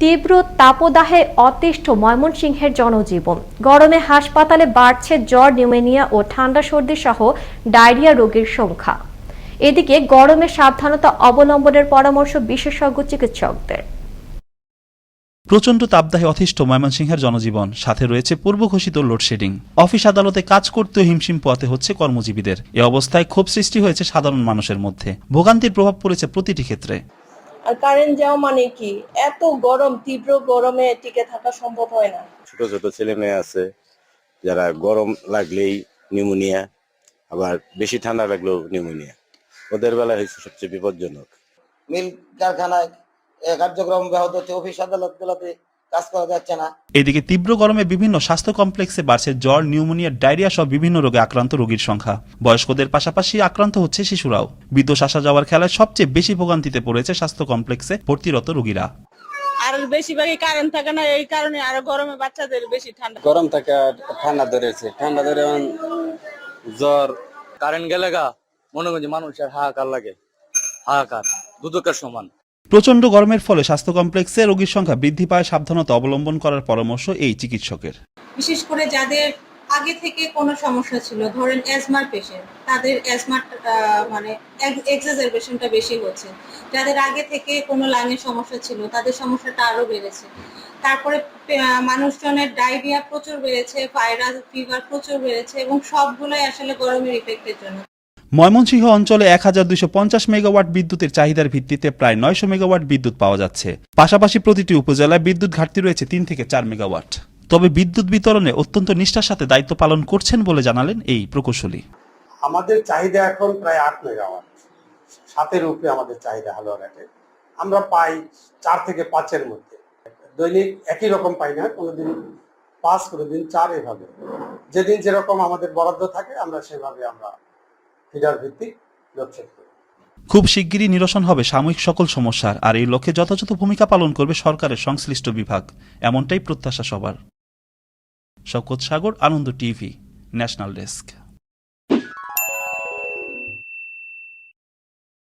তীব্র তাপদাহে অতিষ্ঠ ময়মনসিংহের জনজীবন। গরমে হাসপাতালে বাড়ছে জ্বর, নিউমোনিয়া ও ঠান্ডা সর্দি সহ ডায়রিয়া রোগীর সংখ্যা। এদিকে গরমে সাবধানতা অবলম্বনের পরামর্শ বিশেষজ্ঞ চিকিৎসকদের। প্রচণ্ড তাপদাহে অতিষ্ঠ ময়মনসিংহের জনজীবন। সাথে রয়েছে পূর্ব ঘোষিত লোডশেডিং। অফিস আদালতে কাজ করতেও হিমশিম পোয়াতে হচ্ছে কর্মজীবীদের। এ অবস্থায় ক্ষোভ সৃষ্টি হয়েছে সাধারণ মানুষের মধ্যে। ভোগান্তির প্রভাব পড়েছে প্রতিটি ক্ষেত্রে। আর কারেন্ট যাওয়া মানে কি? এত গরম তীব্র গরমে টিকে থাকা সম্ভব হয় না। ছোট ছোট ছেলে মেয়ে আছে যারা গরম লাগলেই নিউমোনিয়া আবার বেশি ঠান্ডা লাগলেও নিউমোনিয়া ওদের বেলা হয়েছে সবচেয়ে বিপজ্জনক। মিল কারখানায় কার্যক্রম ব্যাহত হচ্ছে। অফিস আদালত গুলোতে কাজ করা যাচ্ছে না। এদিকে তীব্র গরমে বিভিন্ন স্বাস্থ্য কমপ্লেক্সে বাড়ছে জ্বর নিউমোনিয়া ডায়রিয়া সহ বিভিন্ন রোগে আক্রান্ত রোগীর সংখ্যা। বয়স্কদের পাশাপাশি আক্রান্ত হচ্ছে শিশুরাও। বিদ্যুৎ আসা যাওয়ার খেলায় সবচেয়ে বেশি ভোগান্তিতে পড়েছে স্বাস্থ্য কমপ্লেক্সে ভর্তিরত রোগীরা। আর বেশিরভাগই কারেন্ট থাকে না এই কারণে আরও গরমে বাচ্চাদের বেশি ঠান্ডা। গরম থাকে আর ঠান্ডা ধরেছে। ঠান্ডা ধরে জ্বর কারেন্ট গেলে গা মনে করছি মানুষের হাহাকার লাগে। হাহাকার দুদকের সমান। প্রচণ্ড গরমের ফলে স্বাস্থ্য কমপ্লেক্সে রোগীর সংখ্যা বৃদ্ধি পায়, সাবধানতা অবলম্বন করার পরামর্শ এই চিকিৎসকের। বিশেষ করে যাদের আগে থেকে কোনো সমস্যা ছিল, ধরেন অ্যাজমার পেশেন্ট তাদের অ্যাজমার মানে এক্সাজারবেশনটা বেশি হচ্ছে। যাদের আগে থেকে কোনো লাঙের সমস্যা ছিল, তাদের সমস্যাটা আরও বেড়েছে। তারপরে মানুষজনের ডায়রিয়া প্রচুর বেড়েছে ভাইরাস ফিভার প্রচুর বেড়েছে এবং সবগুলোই আসলে গরমের ইফেক্টের জন্য। ময়মনসিংহ অঞ্চলে এক হাজার দুইশো পঞ্চাশ মেগাওয়াট বিদ্যুতের চাহিদার ভিত্তিতে প্রায় নয়শো মেগাওয়াট বিদ্যুৎ পাওয়া যাচ্ছে। পাশাপাশি প্রতিটি উপজেলায় বিদ্যুৎ ঘাটতি রয়েছে তিন থেকে চার মেগাওয়াট। তবে বিদ্যুৎ বিতরণে অত্যন্ত নিষ্ঠার সাথে দায়িত্ব পালন করছেন বলে জানালেন এই প্রকৌশলী। আমাদের চাহিদা এখন প্রায় আট মেগাওয়াট। সাতের উপরে আমাদের চাহিদা হালুয়াঘাটে আমরা পাই চার থেকে পাঁচের মধ্যে। দৈনিক একই রকম পাই না, কোনোদিন পাঁচ, কোনোদিন চার এভাবে। যেদিন যেরকম আমাদের বরাদ্দ থাকে, আমরা সেভাবে আমরা ফিডার ভিত্তিক খুব শিগগিরই নিরসন হবে সাময়িক সকল সমস্যার, আর এই লক্ষ্যে যথাযথ ভূমিকা পালন করবে সরকারের সংশ্লিষ্ট বিভাগ। এমনটাই প্রত্যাশা সবার। Shakat Sagar, Ananda TV, national desk.